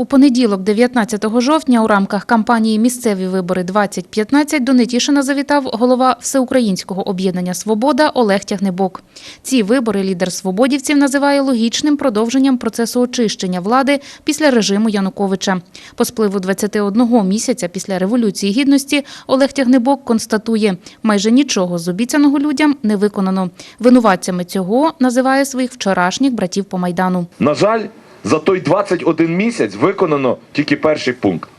У понеділок, 19 жовтня, у рамках кампанії Місцеві вибори 2015 до Нетішина завітав голова Всеукраїнського об'єднання Свобода Олег Тягнебок. Ці вибори лідер свободівців називає логічним продовженням процесу очищення влади після режиму Януковича. По спливу 21 місяця після революції гідності Олег Тягнебок констатує, майже нічого з обіцяного людям не виконано. Винуватцями цього називає своїх вчорашніх братів по майдану. На жаль, за той 21 місяць виконано тільки перший пункт.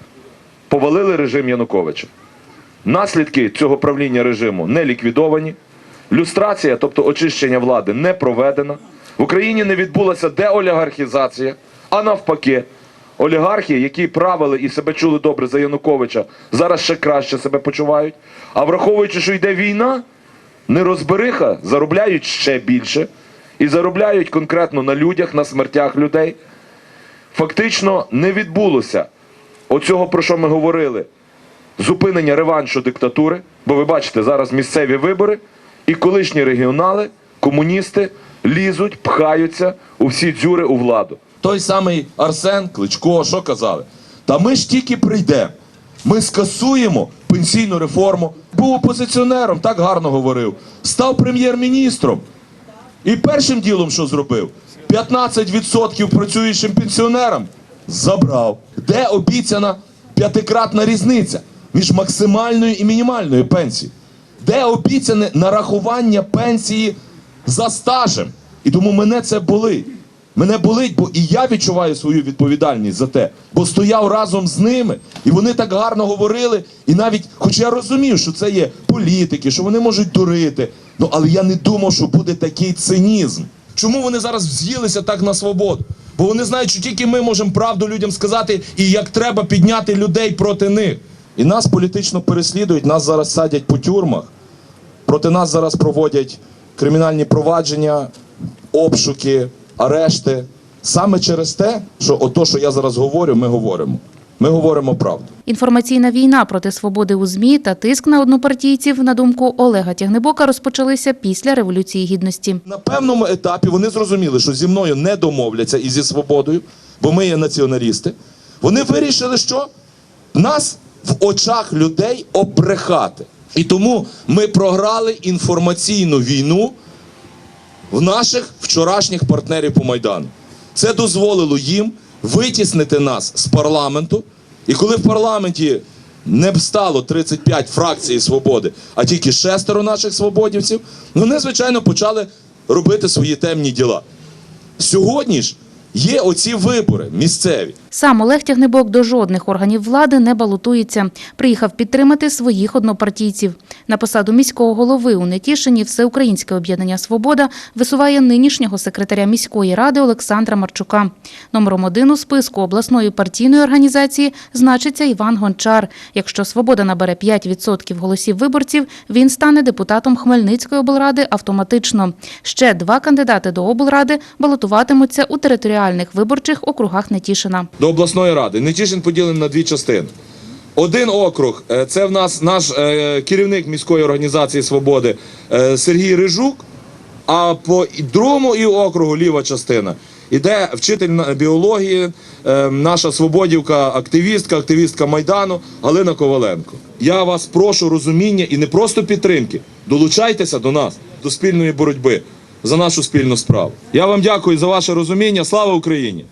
Повалили режим Януковича. Наслідки цього правління режиму не ліквідовані. Люстрація, тобто очищення влади, не проведена. В Україні не відбулася деолігархізація, а навпаки, олігархи, які правили і себе чули добре за Януковича, зараз ще краще себе почувають. А враховуючи, що йде війна, нерозбериха заробляють ще більше і заробляють конкретно на людях, на смертях людей. Фактично не відбулося оцього, про що ми говорили, зупинення реваншу диктатури, бо ви бачите, зараз місцеві вибори, і колишні регіонали, комуністи лізуть, пхаються у всі дзюри у владу. Той самий Арсен Кличко, що казали? Та ми ж тільки прийдемо. Ми скасуємо пенсійну реформу. Був опозиціонером, так гарно говорив. Став прем'єр-міністром. І першим ділом, що зробив? 15% працюючим пенсіонерам забрав. Де обіцяна п'ятикратна різниця між максимальною і мінімальною пенсією? Де обіцяне нарахування пенсії за стажем? І тому мене це болить. Мене болить, бо і я відчуваю свою відповідальність за те, бо стояв разом з ними, і вони так гарно говорили. І навіть, хоч я розумів, що це є політики, що вони можуть дурити. Ну але я не думав, що буде такий цинізм. Чому вони зараз з'їлися так на свободу? Бо вони знають, що тільки ми можемо правду людям сказати, і як треба підняти людей проти них. І нас політично переслідують, нас зараз садять по тюрмах. Проти нас зараз проводять кримінальні провадження, обшуки, арешти. Саме через те, що ото, що я зараз говорю, ми говоримо. Ми говоримо правду. Інформаційна війна проти свободи у ЗМІ та тиск на однопартійців, на думку Олега Тягнебока, розпочалися після Революції Гідності. На певному етапі вони зрозуміли, що зі мною не домовляться і зі свободою, бо ми є націоналісти. Вони вирішили, що нас в очах людей обрехати. І тому ми програли інформаційну війну в наших вчорашніх партнерів по Майдану. Це дозволило їм витіснити нас з парламенту. І коли в парламенті не б стало 35 фракцій свободи, а тільки шестеро наших свободівців, вони, звичайно, почали робити свої темні діла. Сьогодні ж є оці вибори місцеві. Сам Олег Тягнебок до жодних органів влади не балотується. Приїхав підтримати своїх однопартійців. На посаду міського голови у Нетішині Всеукраїнське об'єднання Свобода висуває нинішнього секретаря міської ради Олександра Марчука. Номером один у списку обласної партійної організації значиться Іван Гончар. Якщо Свобода набере 5% голосів виборців, він стане депутатом Хмельницької облради автоматично. Ще два кандидати до облради балотуватимуться у територіальних виборчих округах Нетішина. До обласної ради. Нетішин поділений на дві частини. Один округ е, це в нас наш е, керівник міської організації Свободи е, Сергій Рижук. А по другому і округу ліва частина іде вчитель біології, наша свободівка, активістка, активістка Майдану Галина Коваленко. Я вас прошу розуміння і не просто підтримки. Долучайтеся до нас, до спільної боротьби за нашу спільну справу. Я вам дякую за ваше розуміння. Слава Україні!